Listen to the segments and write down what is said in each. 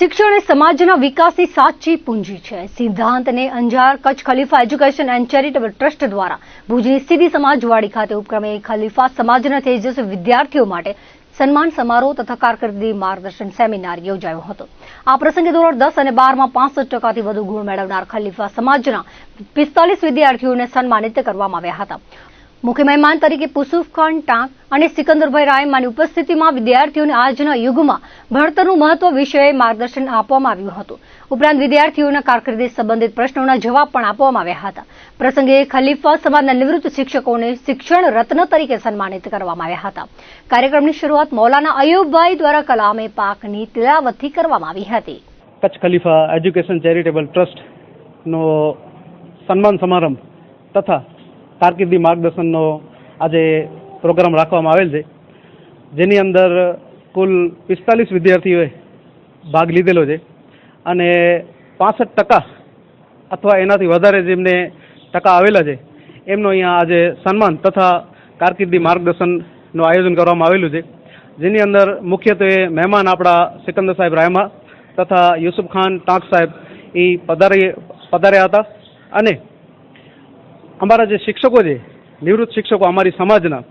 શિક્ષણ એ સમાજના વિકાસની સાચી પૂંજી છે. સિદ્ધાંતને Anjar Kutch Khalifa education and charitable trust દ્વારા ભુજની સીધી સમાજવાડી ખાતે ઉપક્રમે ખલીફા સમાજના તેજસ્વી વિદ્યાર્થીઓ માટે સન્માન સમારોહ તથા કારકિર્દી માર્ગદર્શન સેમિનાર યોજાયો હતો. આ પ્રસંગે ધોરણ દસ અને બારમાં પાસઠ ટકાથી વધુ ગુણ મેળવનાર ખલીફા સમાજના પિસ્તાલીસ વિદ્યાર્થીઓને સન્માનિત કરવામાં આવ્યા હતા. મુખ્ય મહેમાન તરીકે પુસુફ ટાંક અને સિકંદરભાઈ રાયમાની ઉપસ્થિતિમાં વિદ્યાર્થીઓને આજના યુગમાં ભણતરનું મહત્વ વિષયે માર્ગદર્શન આપવામાં આવ્યું હતું. ઉપરાંત વિદ્યાર્થીઓના કારકિર્દી સંબંધિત પ્રશ્નોના જવાબ પણ આપવામાં આવ્યા હતા. પ્રસંગે ખલીફા સમાજના નિવૃત્ત શિક્ષકોને શિક્ષણ રત્ન તરીકે સન્માનિત કરવામાં આવ્યા હતા. કાર્યક્રમની શરૂઆત મૌલાના અયુબભાઈ દ્વારા કલામે પાકની તિલાવતથી કરવામાં આવી હતી. કચ્છ ખલીફા એજ્યુકેશન ચેરિટેબલ ટ્રસ્ટનો સન્માન સમારંભ તથા કારકિર્દી માર્ગદર્શનનો આજે પ્રોગ્રામ રાખવામાં આવેલ છે. જેની અંદર કુલ પિસ્તાલીસ વિદ્યાર્થીઓએ ભાગ લીધેલો છે અને પાસઠ ટકા અથવા એનાથી વધારે જેમને ટકા આવેલા છે, એમનો અહીંયા આજે સન્માન તથા કારકિર્દી માર્ગદર્શનનું આયોજન કરવામાં આવેલું છે. જેની અંદર મુખ્યત્વે મહેમાન આપણા સિકંદર સાહેબ રાયમા તથા યુસુફ ખાન ટાંક સાહેબ એ પધારી, પધાર્યા હતા અને અમારા જે શિક્ષકો છે, નિવૃત્ત શિક્ષકો અમારી સમાજના,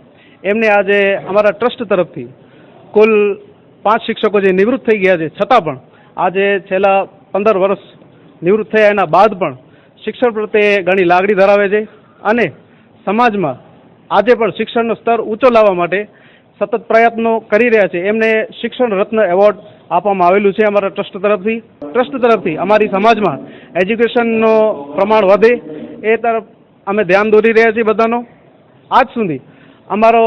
એમને આજે અમારા ટ્રસ્ટ તરફથી કુલ પાંચ શિક્ષકો જે નિવૃત્ત થઈ ગયા છે, છતાં પણ આજે છેલ્લા પંદર વર્ષ નિવૃત્ત થયા એના બાદ પણ શિક્ષણ પ્રત્યે ઘણી લાગણી ધરાવે છે અને સમાજમાં આજે પણ શિક્ષણનો સ્તર ઊંચો લાવવા માટે સતત પ્રયત્નો કરી રહ્યા છે. એમને શિક્ષણ રત્ન એવોર્ડ આપવામાં આવેલું છે અમારા ટ્રસ્ટ તરફથી. ટ્રસ્ટ તરફથી અમારી સમાજમાં એજ્યુકેશનનો પ્રમાણ વધે, એ તરફ અમે ધ્યાન દોરી રહ્યા છીએ બધાનો. આજ સુધી અમારો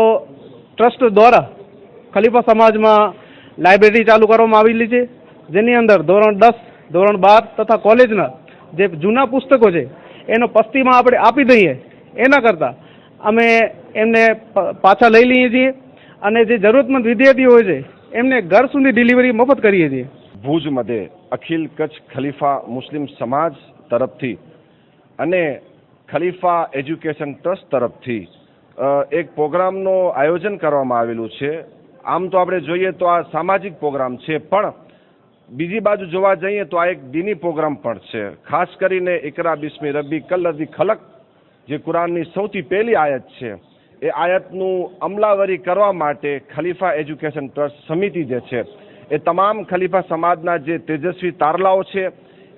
ટ્રસ્ટ દ્વારા ખલીફા સમાજમાં લાઇબ્રેરી ચાલુ કરવામાં આવેલી છે, જેની અંદર ધોરણ દસ, ધોરણ બાર તથા કોલેજના જે જૂના પુસ્તકો છે, એનો પસ્તીમાં આપણે આપી દઈએ. એના કરતાં અમે એમને પાછા લઈ લઈએ છીએ અને જે જરૂરતમંદ વિદ્યાર્થીઓ હોય છે, એમને ઘર સુધી ડિલિવરી મફત કરીએ છીએ. ભુજ મધ્યે અખિલ કચ્છ ખલીફા મુસ્લિમ સમાજ તરફથી અને ખલીફા એજ્યુકેશન ટ્રસ્ટ તરફથી એક પ્રોગ્રામનું આયોજન કરવામાં આવેલું છે. આમ તો આપણે જોઈએ તો આ સામાજિક પ્રોગ્રામ છે, પણ બીજી બાજુ જોવા જઈએ તો આ એક દીની પ્રોગ્રામ પણ છે. ખાસ કરીને એકરા બિસ્મી રબ્બી કલ્લદી ખલક, જે કુરાનની સૌથી પહેલી આયત છે, એ આયતનું અમલાવરી કરવા માટે ખલીફા એજ્યુકેશન ટ્રસ્ટ સમિતિ જે છે, એ તમામ ખલીફા સમાજના જે તેજસ્વી તારલાઓ છે,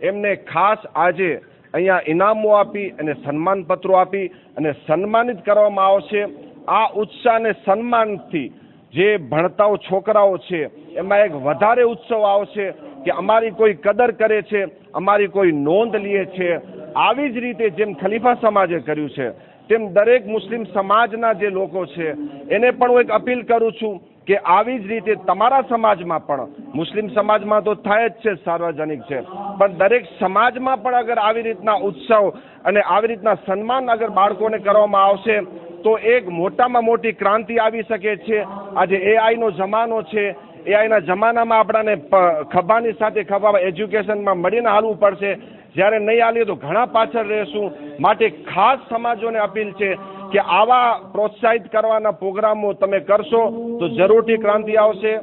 એમને ખાસ આજે અહીંયા ઇનામો આપી અને સન્માનપત્રો આપી અને સન્માનિત કરવામાં આવશે. આ ઉત્સાહ અને સન્માનથી જે ભણતાઓ છોકરાઓ છે, એમાં એક વધારે ઉત્સવ આવશે કે અમારી કોઈ કદર કરે છે, અમારી કોઈ નોંધ લે છે. આવી જ રીતે જેમ ખલીફા સમાજે કર્યું છે, તેમ દરેક મુસ્લિમ સમાજના જે લોકો છે, એને પણ હું એક અપીલ કરું છું કે આવી જ રીતે તમારા સમાજમાં પણ, મુસ્લિમ સમાજમાં તો થાય જ છે, સાર્વજનિક છે. પણ દરેક સમાજમાં પણ અગર આવી રીતના ઉત્સવ અને આવી રીતના સન્માન અગર બાળકોને કરવામાં આવશે, તો એક મોટામાં મોટી ક્રાંતિ આવી શકે છે. આજે એઆઈ નો જમાનો છે. એઆઈ ના જમાનામાં આપણાને ખભાની સાથે ખભા એજ્યુકેશનમાં મળીને હાલવું પડશે. જ્યારે નહીં હાલીએ તો ઘણા પાછળ રહેશું. માટે ખાસ સમાજોને અપીલ છે કે આવા પ્રોત્સાહિત કરવાના પ્રોગ્રામો તમે કરશો તો જરૂરથી ક્રાંતિ આવશે.